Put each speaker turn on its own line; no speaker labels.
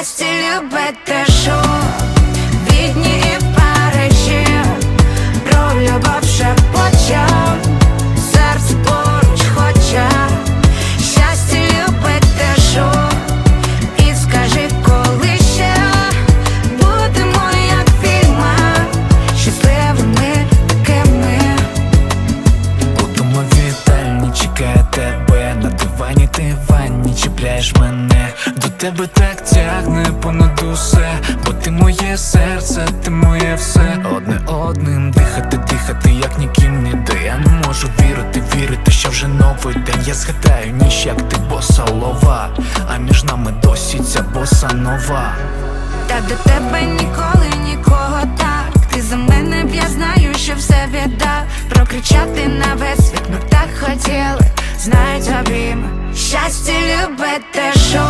Щастя любить те, що Відні і Парижі Про любов шепоче Серце поруч хоче. Щастя любить те, І скажи, коли ще Будемо як в фільмах Щасливими такими.
Чекає тебе ванні мене. До тебе так тягне понад усе, бо ти моє серце, ти моє все. Одне одним дихати, дихати, як ніким ніде. Я не можу вірити, вірити, що вже новий день. Я згадаю ніч, як ти боса лова, а між нами досі ця боса нова.
Та до тебе ніколи нікого так. Ти за мене б я знаю, що все віддав Прокричати на весь світ Щастя любить те, що